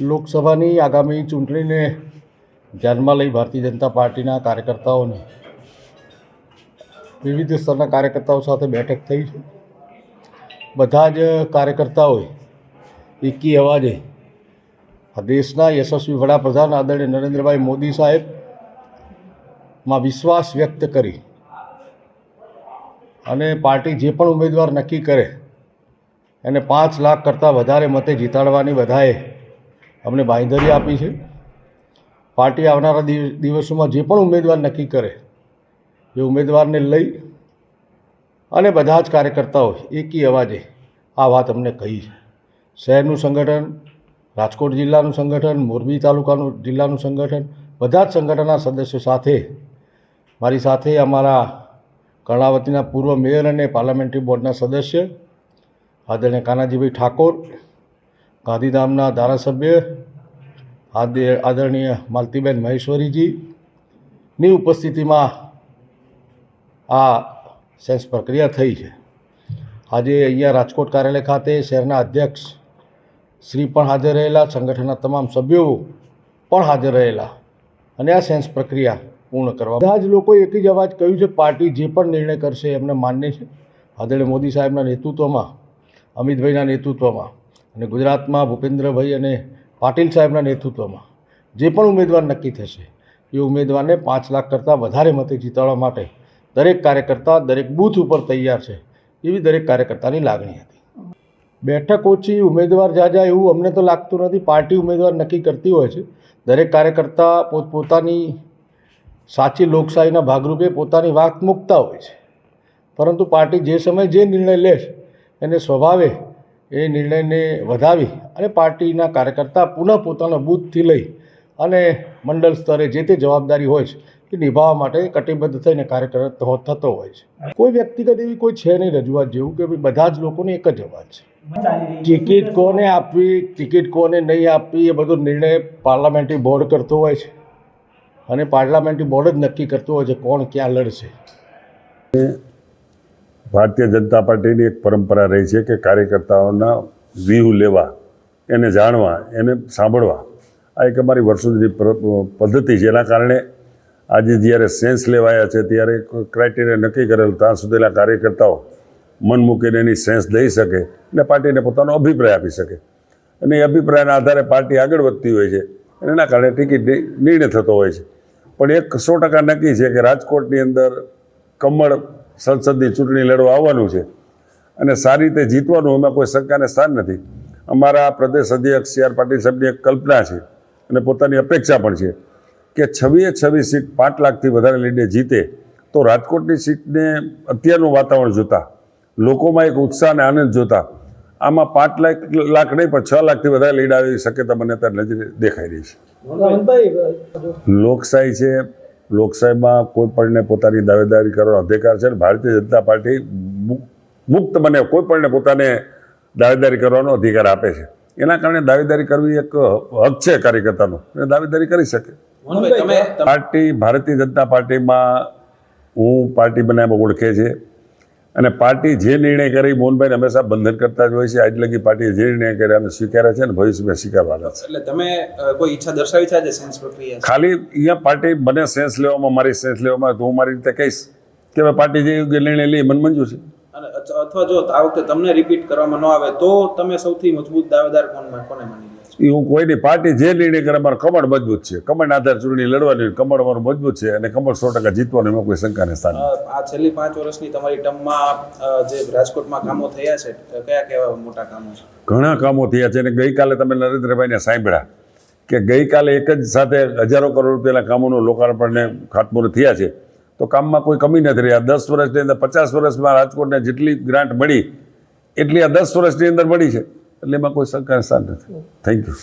લોકસભાની આગામી ચૂંટણીને ધ્યાનમાં લઈ ભારતીય જનતા પાર્ટીના કાર્યકર્તાઓને વિવિધ સ્તરના કાર્યકર્તાઓ સાથે બેઠક થઈ છે. બધા જ કાર્યકર્તાઓએ એકી અવાજે દેશના યશસ્વી વડાપ્રધાન આદરણીય નરેન્દ્રભાઈ મોદી સાહેબમાં વિશ્વાસ વ્યક્ત કરી અને પાર્ટી જે પણ ઉમેદવાર નક્કી કરે એને પાંચ લાખ કરતાં વધારે મતે જીતાડવાની બધાએ અમને બાંયધરી આપી છે. પાર્ટી આવનારા દિવ- દિવસોમાં જે પણ ઉમેદવાર નક્કી કરે, એ ઉમેદવારને લઈ અને બધા જ કાર્યકર્તાઓ એકી અવાજે આ વાત અમને કહી છે. શહેરનું સંગઠન, રાજકોટ જિલ્લાનું સંગઠન, મોરબી તાલુકાનું, જિલ્લાનું સંગઠન, બધા જ સંગઠનના સદસ્યો સાથે, મારી સાથે અમારા કર્ણાવતીના પૂર્વ મેયર અને પાર્લામેન્ટરી બોર્ડના સદસ્ય, આદરણીય કાનાજીભાઈ ઠાકોર ગાંધીધામના ધારાસભ્ય, આદે, આદરણીય માલતીબેન મહેશ્વરીજીની ઉપસ્થિતિમાં આ સેન્સ પ્રક્રિયા થઈ છે. આજે અહીંયા રાજકોટ કાર્યાલય ખાતે શહેરના અધ્યક્ષ શ્રી પણ હાજર રહેલા, સંગઠનના તમામ સભ્યો પણ હાજર રહેલા અને આ સેન્સ પ્રક્રિયા પૂર્ણ કરવા બધા જ લોકો એક જ અવાજ કહ્યું છે, પાર્ટી જે પણ નિર્ણય કરશે એમને માન્ય છે. આદરણીય મોદી સાહેબના નેતૃત્વમાં, અમિતભાઈના નેતૃત્વમાં અને ગુજરાતમાં ભૂપેન્દ્રભાઈ અને પાટીલ સાહેબના નેતૃત્વમાં જે પણ ઉમેદવાર નક્કી થશે, એ ઉમેદવારને પાંચ લાખ કરતાં વધારે મતે જીતાડવા માટે દરેક કાર્યકર્તા દરેક બૂથ ઉપર તૈયાર છે, એવી દરેક કાર્યકર્તાની લાગણી હતી. બેઠક ઓછી, ઉમેદવાર જાજા એવું અમને તો લાગતું નથી. પાર્ટી ઉમેદવાર નક્કી કરતી હોય છે. દરેક કાર્યકર્તા પોતપોતાની સાચી લોકશાહીના ભાગરૂપે પોતાની વાત મૂકતા હોય છે. પરંતુ પાર્ટી જે સમયે જે નિર્ણય લે છે એને સ્વભાવે એ નિર્ણયને વધાવી અને પાર્ટીના કાર્યકર્તા પુનઃ પોતાના બૂથથી લઈ અને મંડળ સ્તરે જે તે જવાબદારી હોય છે એ નિભાવવા માટે કટિબદ્ધ થઈને કાર્યરત હો- થતો હોય છે. કોઈ વ્યક્તિગત એવી કોઈ છે નહીં રજૂઆત જેવું કે ભાઈ બધા જ લોકોની એક જ અવાજ છે. ટિકિટ કોને આપવી, ટિકિટ કોને નહીં આપવી એ બધો નિર્ણય પાર્લામેન્ટરી બોર્ડ કરતો હોય છે. અને પાર્લામેન્ટરી બોર્ડ જ નક્કી કરતો હોય છે કોણ ક્યાં લડશે. ભારતીય જનતા પાર્ટીની એક પરંપરા રહી છે કે કાર્યકર્તાઓના વ્યૂહ લેવા, એને જાણવા, એને સાંભળવા. આ એક અમારી વર્ષો જૂની પદ્ધતિ છે. એના કારણે આજે જ્યારે સેન્સ લેવાયા છે, ત્યારે ક્રાઇટેરિયા નક્કી કરેલ, ત્યાં સુધીના કાર્યકર્તાઓ મન મૂકીને એની સેન્સ દઈ શકે અને પાર્ટીને પોતાનો અભિપ્રાય આપી શકે. અને એ અભિપ્રાયના આધારે પાર્ટી આગળ વધતી હોય છે અને એના કારણે ટિકિટ નિર્ણય થતો હોય છે. પણ એક સો ટકા નક્કી છે કે રાજકોટની અંદર કમળ સંસદની ચૂંટણી લડવા આવવાનું છે. અને સારી રીતે જીતવાનું એમાં કોઈ શંકાને સ્થાન નથી. અમારા પ્રદેશ અધ્યક્ષ સી આર પાટીલ સાહેબની એક કલ્પના છે અને પોતાની અપેક્ષા પણ છે કે છવ્વીએ છવ્વીસ સીટ પાંચ લાખથી વધારે લઈને જીતે તો રાજકોટની સીટને અત્યારનું વાતાવરણ જોતા લોકોમાં એક ઉત્સાહ અને આનંદ જોતા આમાં પાંચ લાખ લાખ નહીં પણ છ લાખથી વધારે લીડ આવી શક્યતા મને અત્યારે નજરે દેખાઈ રહી છે. લોકશાહી છે લોકશાહીમાં કોઈ પણને પોતાની દાવેદારી કરવાનો અધિકાર છે અને ભારતીય જનતા પાર્ટી મુક્ત બને કોઈ પણને પોતાને દાવેદારી કરવાનો અધિકાર આપે છે. એના કારણે દાવેદારી કરવી એક હક છે કાર્યકર્તાનો. અને દાવેદારી કરી શકે. પાર્ટી ભારતીય જનતા પાર્ટીમાં હું પાર્ટી બનાવવા ઓળખે છે. અને પાર્ટી જે નિર્ણય કરી મોહનભાઈ હંમેશા બંધન કરતા જ હોય છે. આજ લગી પાર્ટીએ જે નિર્ણય કર્યા અમે સ્વીકાર્યા છે અને ભવિષ્યમાં સ્વીકારવાના છે. એટલે તમે કોઈ ઈચ્છા દર્શાવી છે સેન્સ પ્રક્રિયા ખાલી અહીંયા પાર્ટી મને સેન્સ લેવામાં મારી સેન્સ લેવામાં તો હું મારી રીતે કહીશ કે ભાઈ પાર્ટી જે યોગ્ય નિર્ણય લે મને મંજૂર છે. અને અથ- અથવા જો આ વખતે તમને રિપીટ કરવામાં ન આવે તો તમે સૌથી મજબૂત દાવેદાર કોણ કોને માની હું કોઈની પાર્ટી જે નિર્ણય કરે અમારો કમળ મજબૂત છે. કમળના આધાર ચૂંટણી લડવાની કમળ અમારું મજબૂત છે અને કમળ સો ટકા જીતવાનું એમાં કોઈ શંકાને સ્થાન આ છેલ્લી પાંચ વર્ષની તમારી ટર્મમાં જે રાજકોટમાં કામો થયા છે કયા કયા મોટા કામો છે? ઘણા કામો થયા છે અને ગઈકાલે તમે નરેન્દ્રભાઈને સાંભળ્યા કે ગઈકાલે એક જ સાથે હજારો કરોડ રૂપિયાના કામોનું લોકાર્પણને ખાતમુહૂર્ત થયા છે. તો કામમાં કોઈ કમી નથી રહી. આ દસ વર્ષની અંદર પચાસ વર્ષમાં રાજકોટને જેટલી ગ્રાન્ટ મળી એટલી આ દસ વર્ષની અંદર મળી છે. એટલે એમાં કોઈ શંકા સ્થાન નથી. Thank you